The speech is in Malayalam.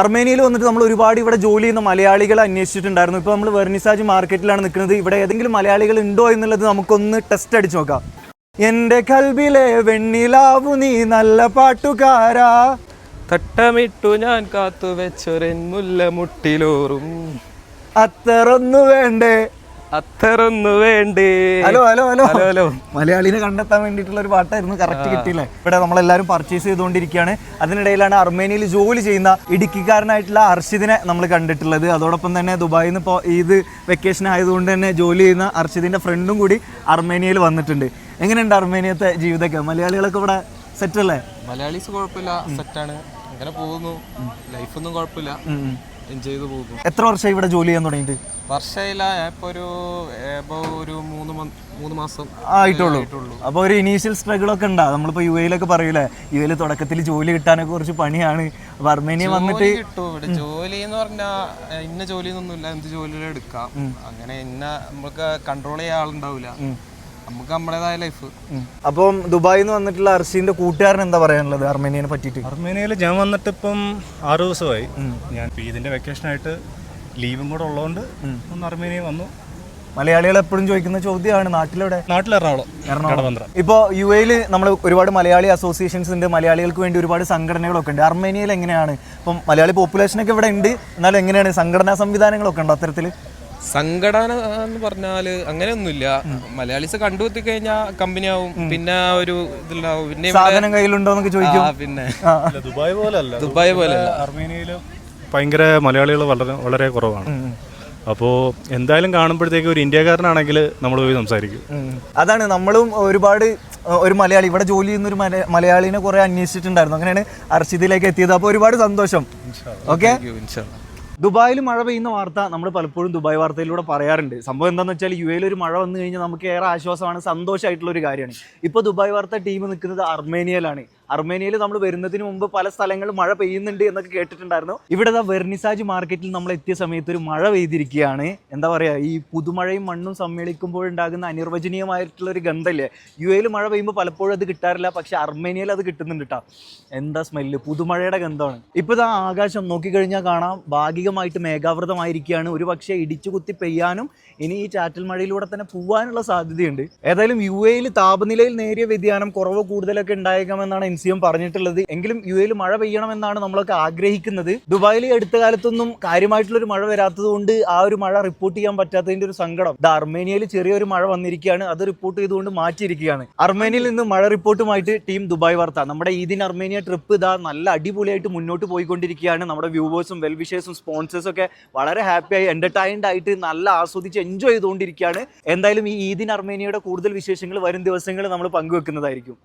അർമേനിയയിൽ വന്നിട്ട് നമ്മൾ ഒരുപാട് ഇവിടെ ജോലി ചെയ്യുന്ന മലയാളികളെ അന്വേഷിച്ചിട്ടുണ്ടായിരുന്നു. ഇപ്പോൾ നമ്മൾ വെർണിസാജ് മാർക്കറ്റിലാണ് നിൽക്കുന്നത്. ഇവിടെ ഏതെങ്കിലും മലയാളികൾ ഉണ്ടോ എന്നുള്ളത് നമുക്കൊന്ന് ടെസ്റ്റ് അടിച്ച് നോക്കാം. എന്റെ കൽബിലെ വെണ്ണിലാവു നീ നല്ല പാട്ടുകാരാ. തട്ടമിട്ടു ഞാൻ കാത്തു വെച്ചൊരൻ മുല്ല മുട്ടിലോറും അത്തറൊന്നു വേണ്ടേ. അത്തറൊന്നു വേണ്ടേ? Hello hello hello. Hello hello. മലയാളിനെ കണ്ടെത്താൻ വേണ്ടിട്ടുള്ള ഒരു പാട്ടായിരുന്നു കറക്റ്റ് കിട്ടിയില്ലേ? ഇവിടെ നമ്മളെല്ലാരും പർച്ചേസ് ചെയ്തുകൊണ്ടിരിക്കുകയാണ്. അതിനിടയിലാണ് അർമേനിയയിൽ ജോലി ചെയ്യുന്ന ഇടുക്കിക്കാരനായിട്ടുള്ള അർഷിദിനെ നമ്മൾ കണ്ടിട്ടുള്ളത്. അതോടൊപ്പം തന്നെ ദുബായിൽ നിന്ന് ഇപ്പോൾ ഇത് വെക്കേഷൻ ആയതുകൊണ്ട് തന്നെ ജോലി ചെയ്യുന്ന അർഷിദിന്റെ ഫ്രണ്ടും കൂടി അർമേനിയയിൽ വന്നിട്ടുണ്ട്. എങ്ങനെയുണ്ട് അർമേനിയത്തെ ജീവിതമൊക്കെ? മലയാളികളൊക്കെ ഇവിടെ സെറ്റ് അല്ലേ? മലയാളീസ് കുഴപ്പമില്ല സെറ്റാണ് അങ്ങനെ പോകുന്നു. ലൈഫൊന്നും കുഴപ്പമില്ല. എൻജോയ് ചെയ്ത് പോകുന്നു. എത്ര വർഷമായി ഇവിടെ ജോലി ചെയ്യാൻ തുടങ്ങിയിട്ട്? വർഷയില്ല ഇപ്പൊ ഒരു ഒരു മൂന്ന് മൂന്ന് മാസം ആയിട്ടുള്ളൂ. അപ്പോൾ ഒരു ഇനീഷ്യൽ സ്ട്രഗിൾ ഒക്കെ ഉണ്ടാ. നമ്മളിപ്പോൾ യു എയിലൊക്കെ പറയൂലേ യു എയിൽ തുടക്കത്തിൽ ജോലി കിട്ടാനൊക്കെ കുറച്ച് പണിയാണ്. അപ്പോൾ അർമേനിയ വന്നിട്ട് ജോലി കിട്ടും. ഇവിടെ ജോലി എന്ന് പറഞ്ഞാൽ ഇന്ന ജോലി ഒന്നുമില്ല എന്ത് ജോലിയിലും എടുക്കാം. അങ്ങനെ ഇന്ന നമുക്ക് കൺട്രോൾ ചെയ്യാൻ ആളുണ്ടാവില്ല നമുക്ക് നമ്മുടേതായ ലൈഫ് അപ്പം ദുബായിന്ന് നിന്ന് വന്നിട്ടുള്ള അർഷീന്റെ കൂട്ടുകാരൻ എന്താ പറയാനുള്ളത് അർമേനിയനെ പറ്റിയിട്ട്? അർമേനിയയിൽ ഞാൻ വന്നിട്ട് ഇപ്പം ആറു ദിവസമായി. ഞാൻ ഇതിന്റെ വെക്കേഷൻ വെക്കേഷനായിട്ട് ലീവും കൂടെ ഉള്ളതുകൊണ്ട് ഒന്ന് അർമേനിയ വന്നു. മലയാളികൾ എപ്പോഴും ചോദിക്കുന്ന ചോദ്യമാണ് നാട്ടിലെവിടെ? നാട്ടിൽ എറണാകുളം കടവന്ത്ര. ഇപ്പോൾ യു എയിൽ നമ്മൾ ഒരുപാട് മലയാളി അസോസിയേഷൻസ് ഉണ്ട് മലയാളികൾക്ക് വേണ്ടി ഒരുപാട് സംഘടനകളൊക്കെ ഉണ്ട്. അർമേനിയയിൽ എങ്ങനെയാണ്? ഇപ്പം മലയാളി പോപ്പുലേഷനൊക്കെ ഇവിടെ ഉണ്ട്. എന്നാൽ എങ്ങനെയാണ്? സംഘടനാ സംവിധാനങ്ങളൊക്കെ ഉണ്ടോ അത്തരത്തിൽ സംഘടന എന്ന് പറഞ്ഞാൽ അങ്ങനെയൊന്നുമില്ല. മലയാളീസ് കണ്ടു കഴിഞ്ഞാൽ കമ്പനി ആവും പിന്നെ ഒരു ഇതിലാവും പിന്നെ സാധനം കയ്യിലുണ്ടോ എന്നൊക്കെ ചോദിക്കും. ആ, പിന്നെ. അല്ല ദുബായ് പോലെ അല്ല ദുബായ് പോലെ അർമേനിയയിൽ ഭയങ്കര മലയാളികൾ വളരെ വളരെ കുറവാണ്. അപ്പോൾ എന്തായാലും കാണുമ്പോഴത്തേക്ക് ഒരു ഇന്ത്യക്കാരനാണെങ്കിൽ നമ്മൾ പോയി സംസാരിക്കും. അതാണ് നമ്മളും ഒരുപാട് ഒരു മലയാളി ഇവിടെ ജോലി ചെയ്യുന്ന ഒരു മല- മലയാളിനെ കുറെ അന്വേഷിച്ചിട്ടുണ്ടായിരുന്നു. അങ്ങനെയാണ് അർഷിദിലേക്ക് എത്തിയത്. അപ്പോൾ ഒരുപാട് സന്തോഷം. ഓക്കെ. ദുബായിൽ മഴ പെയ്യുന്ന വാർത്ത നമ്മൾ പലപ്പോഴും ദുബായ് വാർത്തയിലൂടെ പറയാറുണ്ട്. സംഭവം എന്താണെന്ന് വെച്ചാൽ യു എയിൽ ഒരു മഴ വന്നു കഴിഞ്ഞാൽ നമുക്ക് ഏറെ ആശ്വാസമാണ് സന്തോഷമായിട്ടുള്ള ഒരു കാര്യമാണ്. ഇപ്പോൾ ദുബായ് വാർത്ത ടീം നിൽക്കുന്നത് അർമേനിയയിലാണ്. അർമേനിയയിൽ നമ്മൾ വരുന്നതിന് മുമ്പ് പല സ്ഥലങ്ങളിൽ മഴ പെയ്യുന്നുണ്ട് എന്നൊക്കെ കേട്ടിട്ടുണ്ടായിരുന്നു. ഇവിടെ വെർണിസാജ് മാർക്കറ്റിൽ നമ്മൾ എത്തിയ സമയത്ത് ഒരു മഴ പെയ്തിരിക്കുകയാണ്. എന്താ പറയുക ഈ പുതുമഴയും മണ്ണും സമ്മേളിക്കുമ്പോഴുണ്ടാകുന്ന അനിർവചനീയമായിട്ടുള്ള ഒരു ഗന്ധമില്ലേ? യു എയിൽ മഴ പെയ്യുമ്പോൾ പലപ്പോഴും അത് കിട്ടാറില്ല പക്ഷെ അർമേനിയയിൽ അത് കിട്ടുന്നുണ്ട് കേട്ടോ എന്താ സ്മെല്ല്? പുതുമഴയുടെ ഗന്ധമാണ്. ഇപ്പോൾ ഇതാ ആകാശം നോക്കിക്കഴിഞ്ഞാൽ കാണാം ഭാഗികമായിട്ട് മേഘാവൃതമായിരിക്കുകയാണ്. ഒരു പക്ഷേ ഇടിച്ചു കുത്തി പെയ്യാനും ഇനി ഈ ചാറ്റൽ മഴയിലൂടെ തന്നെ പോവാനുള്ള സാധ്യതയുണ്ട്. ഏതായാലും യു എയിൽ താപനിലയിൽ നേരിയ വ്യതിയാനം കുറവ് കൂടുതലൊക്കെ ഉണ്ടായേക്കാമെന്നാണ് എൻ പറഞ്ഞിട്ടുള്ളത്. എങ്കിലും യു എയിൽ മഴ പെയ്യണമെന്നാണ് നമ്മളൊക്കെ ആഗ്രഹിക്കുന്നത്. ദുബായിൽ അടുത്ത കാലത്തൊന്നും കാര്യമായിട്ടുള്ളൊരു മഴ വരാത്തത് കൊണ്ട് ആ ഒരു മഴ റിപ്പോർട്ട് ചെയ്യാൻ പറ്റാത്തതിന്റെ ഒരു സങ്കടം. ഇത് അർമേനിയയിൽ ചെറിയൊരു മഴ വന്നിരിക്കുകയാണ്. അത് റിപ്പോർട്ട് ചെയ്തുകൊണ്ട് മാറ്റിയിരിക്കുകയാണ്. അർമേനിയയിൽ നിന്ന് മഴ റിപ്പോർട്ടുമായിട്ട് ടീം ദുബായ് വാർത്ത. നമ്മുടെ ഈദിൻ അർമേനിയ ട്രിപ്പ് ഇതാ നല്ല അടിപൊളിയായിട്ട് മുന്നോട്ട് പോയിക്കൊണ്ടിരിക്കുകയാണ്. നമ്മുടെ വ്യൂവേഴ്സും വെൽവിഷേഴ്സും സ്പോൺസേഴ്സും ഒക്കെ വളരെ ഹാപ്പിയായി എന്റർടൈൻഡ് ആയിട്ട് നല്ല ആസ്വദിച്ച് എൻജോയ് ചെയ്തുകൊണ്ടിരിക്കുകയാണ്. എന്തായാലും ഈ ഈദിൻ അർമേനിയയുടെ കൂടുതൽ വിശേഷങ്ങൾ വരും ദിവസങ്ങളിൽ നമ്മൾ പങ്കുവെക്കുന്നതായിരിക്കും.